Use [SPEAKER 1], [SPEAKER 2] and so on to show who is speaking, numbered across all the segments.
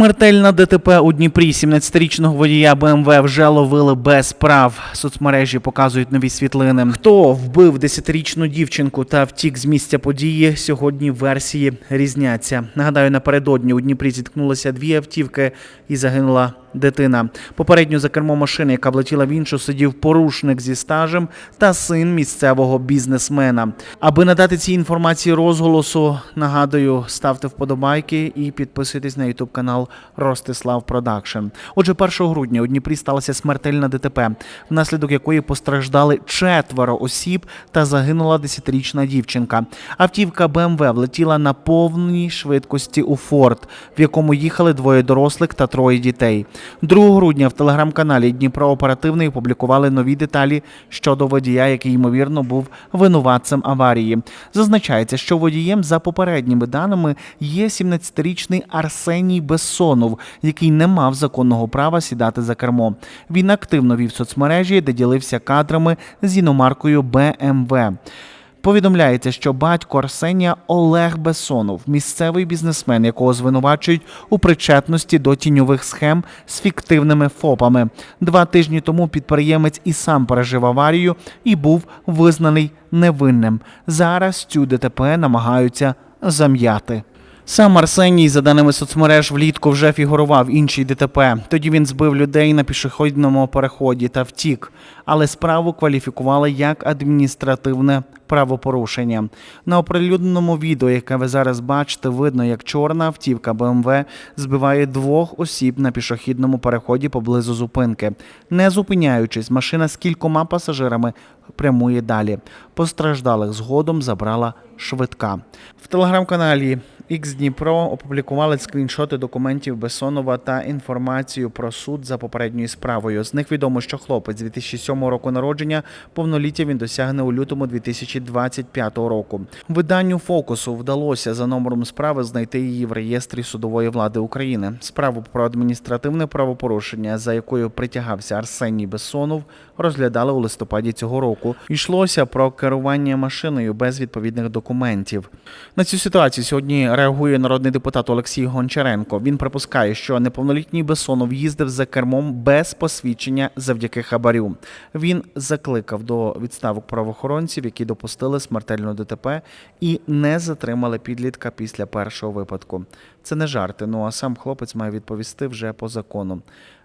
[SPEAKER 1] Смертельна ДТП у Дніпрі 17-річного водія БМВ вже ловили без прав. Соцмережі показують нові світлини. Хто вбив 10-річну дівчинку та втік з місця події? Сьогодні версії різняться. Нагадаю, напередодні у Дніпрі зіткнулися дві автівки і загинула дитина. Попередньо за кермо машини, яка влетіла в іншу, сидів порушник зі стажем та син місцевого бізнесмена. Аби надати цій інформації розголосу, нагадую, ставте вподобайки і підписуйтесь на ютуб канал Ростислав Продакшн. Отже, 1 грудня у Дніпрі сталася смертельна ДТП, внаслідок якої постраждали четверо осіб та загинула 10-річна дівчинка. Автівка БМВ влетіла на повній швидкості у форт, в якому їхали двоє дорослих та троє дітей. 2 грудня в телеграм-каналі Дніпро Оперативний опублікували нові деталі щодо водія, який ймовірно був винуватцем аварії. Зазначається, що водієм за попередніми даними є 17-річний Арсеній Бессонов, який не мав законного права сідати за кермо. Він активно вів соцмережі, де ділився кадрами з іномаркою BMW. Повідомляється, що батько Арсенія Олег Бесонов, місцевий бізнесмен, якого звинувачують у причетності до тіньових схем з фіктивними ФОПами. Два тижні тому підприємець і сам пережив аварію і був визнаний невинним. Зараз цю ДТП намагаються зам'яти. Сам Арсеній, за даними соцмереж, влітку вже фігурував в іншій ДТП. Тоді він збив людей на пішохідному переході та втік, але справу кваліфікували як адміністративне правопорушення. На оприлюдненому відео, яке ви зараз бачите, видно, як чорна автівка БМВ збиває двох осіб на пішохідному переході поблизу зупинки. Не зупиняючись, машина з кількома пасажирами прямує далі. Постраждалих згодом забрала швидка. В телеграм-каналі X Дніпро опублікували скріншоти документів Бесонова та інформацію про суд за попередньою справою. З них відомо, що хлопець 2007 року народження повноліття він досягне у лютому 2025 року. Виданню фокусу вдалося за номером справи знайти її в реєстрі судової влади України. Справу про адміністративне правопорушення, за якою притягався Арсеній Бессонов, розглядали у листопаді цього року. Йшлося про керування машиною без відповідних документів. На цю ситуацію сьогодні реагує народний депутат Олексій Гончаренко. Він припускає, що неповнолітній Бесонов їздив за кермом без посвідчення завдяки хабарю. Він закликав до відставок правоохоронців, які допустили смертельну ДТП і не затримали підлітка після першого випадку. Це не жарти. Ну а сам хлопець має відповісти вже по закону.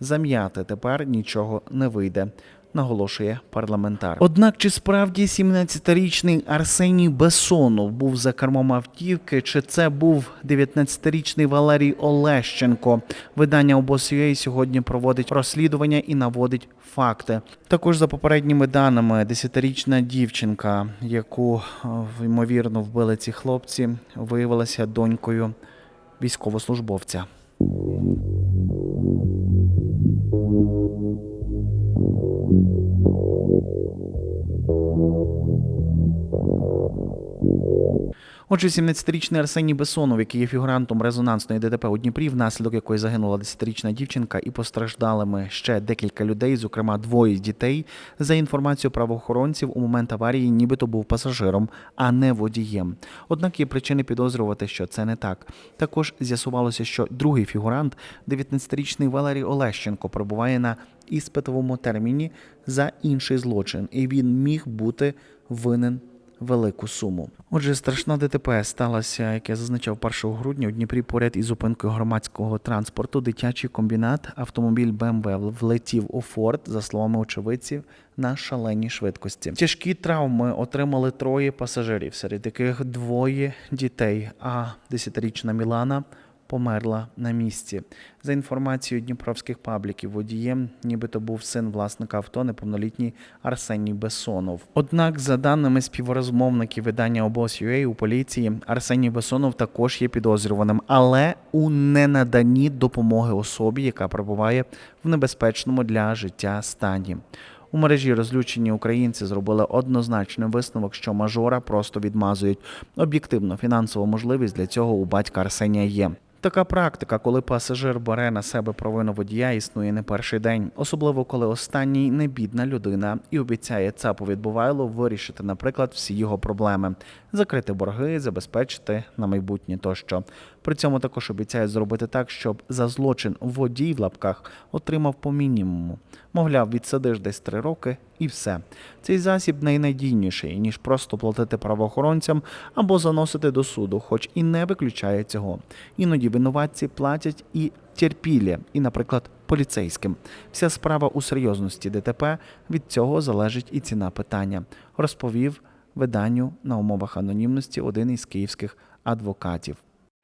[SPEAKER 1] Зам'яти тепер нічого не вийде. Наголошує парламентар. Однак чи справді 17-річний Арсеній Бесонов був за кермом автівки, чи це був 19-річний Валерій Олещенко? Видання обос.ua сьогодні проводить розслідування і наводить факти. Також за попередніми даними, 10-річна дівчинка, яку е, ймовірно вбили ці хлопці, виявилася донькою військовослужбовця. Отже, 17-річний Арсеній Бесонов, який є фігурантом резонансної ДТП у Дніпрі, внаслідок якої загинула 10-річна дівчинка, і постраждалими ще декілька людей, зокрема двоє дітей. За інформацією правоохоронців, у момент аварії нібито був пасажиром, а не водієм. Однак є причини підозрювати, що це не так. Також з'ясувалося, що другий фігурант, 19-річний Валерій Олещенко, перебуває на іспитовому терміні за інший злочин, і він міг бути винен велику суму. Отже, страшна ДТП сталася, як я зазначав 1 грудня у Дніпрі поряд із зупинкою громадського транспорту. Дитячий комбінат автомобіль БМВ влетів у форт, за словами очевидців, на шаленій швидкості. Тяжкі травми отримали троє пасажирів, серед яких двоє дітей. А 10-річна Мілана померла на місці. За інформацією дніпровських пабліків, водієм нібито був син власника авто, неповнолітній Арсеній Бесонов. Однак, за даними співрозмовників видання обос.ua у поліції, Арсеній Бесонов також є підозрюваним, але у ненаданні допомоги особі, яка перебуває в небезпечному для життя стані. У мережі розлючені українці зробили однозначний висновок, що мажора просто відмазують. Об'єктивно фінансову можливість для цього у батька Арсенія є. Така практика, коли пасажир бере на себе провину водія, існує не перший день, особливо коли останній не бідна людина і обіцяє ЦАПу відбувайло вирішити, наприклад, всі його проблеми, закрити борги, забезпечити на майбутнє тощо. При цьому також обіцяють зробити так, щоб за злочин водій в лапках отримав по мінімуму. Мовляв, відсидиш десь три роки і все. Цей засіб найнадійніший, ніж просто платити правоохоронцям або заносити до суду, хоч і не виключає цього. Іноді винуватці платять і терпілі, і, наприклад, поліцейським. Вся справа у серйозності ДТП від цього залежить і ціна питання, розповів виданню на умовах анонімності один із київських адвокатів.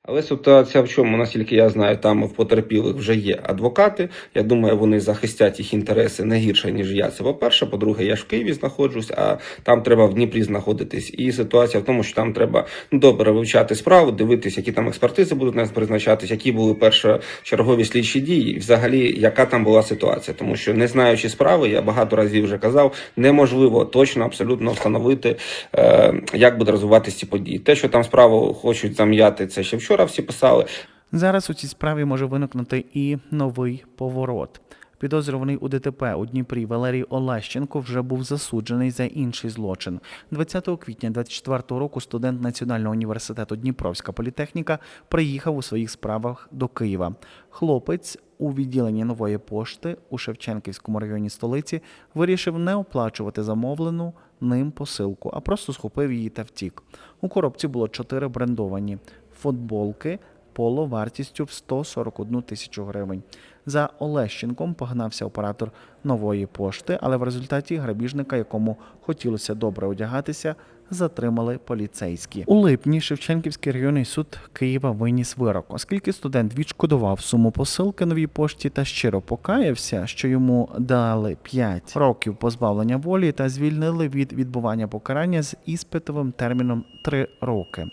[SPEAKER 2] Але ситуація в чому, наскільки я знаю, там в потерпілих вже є адвокати. Я думаю, вони захистять їх інтереси не гірше, ніж я. Це по-перше. По-друге, я ж в Києві знаходжусь, а там треба в Дніпрі знаходитись. І ситуація в тому, що там треба ну, добре вивчати справу, дивитись, які там експертизи будуть нас призначатись, які були першочергові слідчі дії, і взагалі, яка там була ситуація. Тому що не знаючи справи, я багато разів вже казав, неможливо точно абсолютно встановити, е, як буде розвиватися ці події. Те, що там справу хочуть зам'яти, це ще вчора всі писали.
[SPEAKER 1] Зараз у цій справі може виникнути і новий поворот. Підозрюваний у ДТП у Дніпрі Валерій Олещенко вже був засуджений за інший злочин. 20 квітня 24 року студент Національного університету Дніпровська політехніка приїхав у своїх справах до Києва. Хлопець у відділенні нової пошти у Шевченківському районі столиці вирішив не оплачувати замовлену ним посилку, а просто схопив її та втік. У коробці було чотири брендовані футболки поло вартістю в 141 тисячу гривень. За Олещенком погнався оператор нової пошти, але в результаті грабіжника, якому хотілося добре одягатися, затримали поліцейські. У липні Шевченківський районний суд Києва виніс вирок, оскільки студент відшкодував суму посилки новій пошті та щиро покаявся, що йому дали 5 років позбавлення волі та звільнили від відбування покарання з іспитовим терміном 3 роки.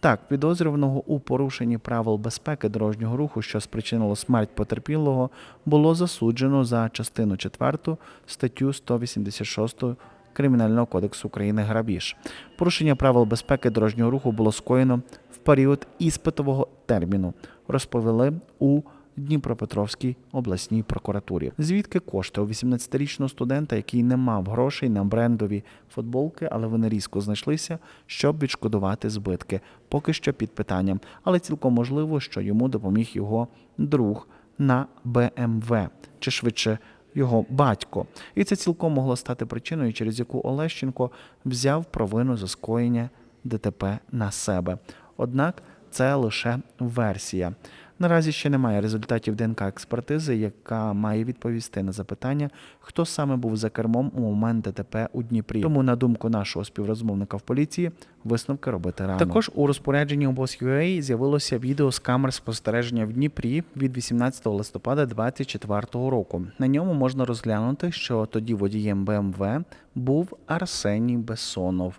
[SPEAKER 1] Так, підозрюваного у порушенні правил безпеки дорожнього руху, що спричинило смерть потерпілого, було засуджено за частину 4 статтю 186 Кримінального кодексу України грабіж. Порушення правил безпеки дорожнього руху було скоєно в період іспитового терміну, розповіли у Дніпропетровській обласній прокуратурі. Звідки кошти у 18-річного студента, який не мав грошей на брендові футболки, але вони різко знайшлися, щоб відшкодувати збитки. Поки що під питанням, але цілком можливо, що йому допоміг його друг на БМВ, чи швидше його батько. І це цілком могло стати причиною, через яку Олещенко взяв провину за скоєння ДТП на себе. Однак це лише версія. Наразі ще немає результатів ДНК експертизи, яка має відповісти на запитання, хто саме був за кермом у момент ДТП у Дніпрі. Тому, на думку нашого співрозмовника в поліції, висновки робити рано. Також у розпорядженні обоз.UA з'явилося відео з камер спостереження в Дніпрі від 18 листопада 2024 року. На ньому можна розглянути, що тоді водієм БМВ був Арсеній Бессонов.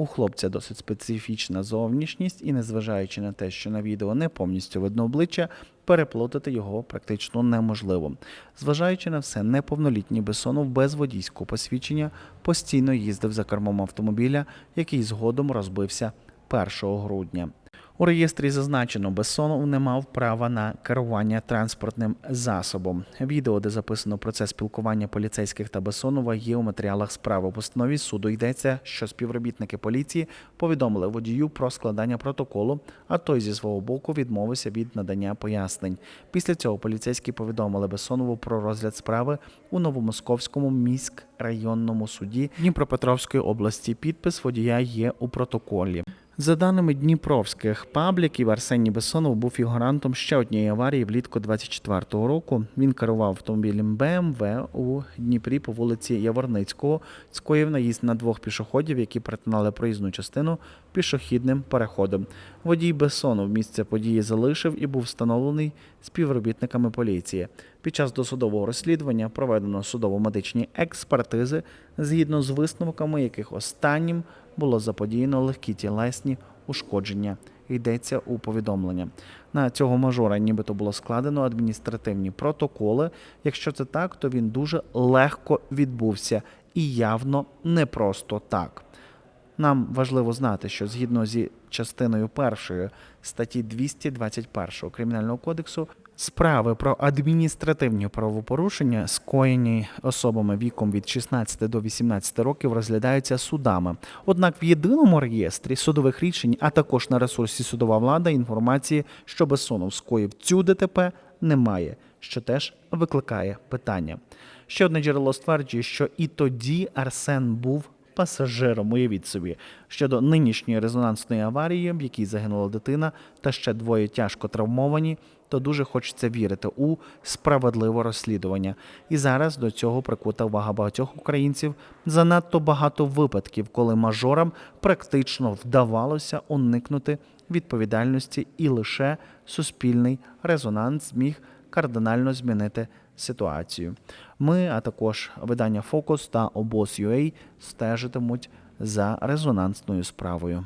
[SPEAKER 1] У хлопця досить специфічна зовнішність, і незважаючи на те, що на відео не повністю видно обличчя, переплутати його практично неможливо. Зважаючи на все, неповнолітній Бесонов без водійського посвідчення постійно їздив за кермом автомобіля, який згодом розбився 1 грудня. У реєстрі зазначено, Бессонов не мав права на керування транспортним засобом. Відео, де записано процес спілкування поліцейських та Бессонова, є у матеріалах справи. У постанові суду йдеться, що співробітники поліції повідомили водію про складання протоколу, а той зі свого боку відмовився від надання пояснень. Після цього поліцейські повідомили Бессонову про розгляд справи у Новомосковському міськрайонному суді Дніпропетровської області. Підпис водія є у протоколі. За даними дніпровських пабліків, Арсеній Бессонов був фігурантом ще однієї аварії влітку 24-го року. Він керував автомобілем БМВ у Дніпрі по вулиці Яворницького, скоїв наїзд на двох пішоходів, які перетинали проїзну частину пішохідним переходом. Водій Бессонов місце події залишив і був встановлений співробітниками поліції. Під час досудового розслідування проведено судово-медичні експертизи, згідно з висновками, яких останнім було заподіяно легкі тілесні ушкодження. Йдеться у повідомлення. На цього мажора нібито було складено адміністративні протоколи. Якщо це так, то він дуже легко відбувся і явно не просто так. Нам важливо знати, що згідно зі частиною першої статті 221 Кримінального кодексу справи про адміністративні правопорушення, скоєні особами віком від 16 до 18 років, розглядаються судами. Однак в єдиному реєстрі судових рішень, а також на ресурсі судова влада інформації, що Бессонов скоїв цю ДТП, немає, що теж викликає питання. Ще одне джерело стверджує, що і тоді Арсен був пасажиром. Уявіть собі щодо нинішньої резонансної аварії, в якій загинула дитина, та ще двоє тяжко травмовані. То дуже хочеться вірити у справедливе розслідування. І зараз до цього прикута увага багатьох українців. Занадто багато випадків, коли мажорам практично вдавалося уникнути відповідальності, і лише суспільний резонанс зміг кардинально змінити ситуацію. Ми, а також видання Фокус та обоз.ua стежитимуть за резонансною справою.